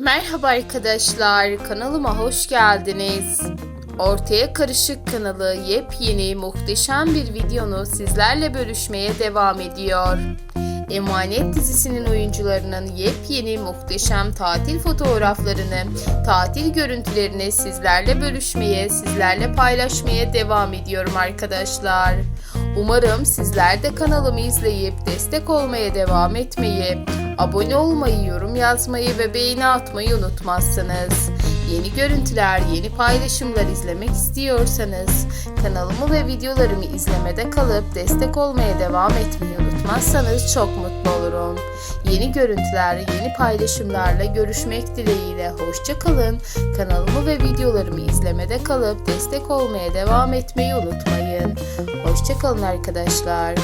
Merhaba arkadaşlar, kanalıma hoş geldiniz. Ortaya Karışık kanalı yepyeni muhteşem bir videonu sizlerle bölüşmeye devam ediyor. Emanet dizisinin oyuncularının yepyeni muhteşem tatil fotoğraflarını, tatil görüntülerini sizlerle bölüşmeye, sizlerle paylaşmaya devam ediyorum arkadaşlar. Umarım sizler de kanalımı izleyip destek olmaya devam etmeyi, abone olmayı, yorum yazmayı ve beğeni atmayı unutmazsınız. Yeni görüntüler, yeni paylaşımlar izlemek istiyorsanız kanalımı ve videolarımı izlemede kalıp destek olmaya devam etmeyi unutmazsanız çok mutlu olurum. Yeni görüntüler, yeni paylaşımlarla görüşmek dileğiyle hoşça kalın. Kanalımı ve videolarımı izlemede kalıp destek olmaya devam etmeyi unutmayın. Hoşça kalın arkadaşlar.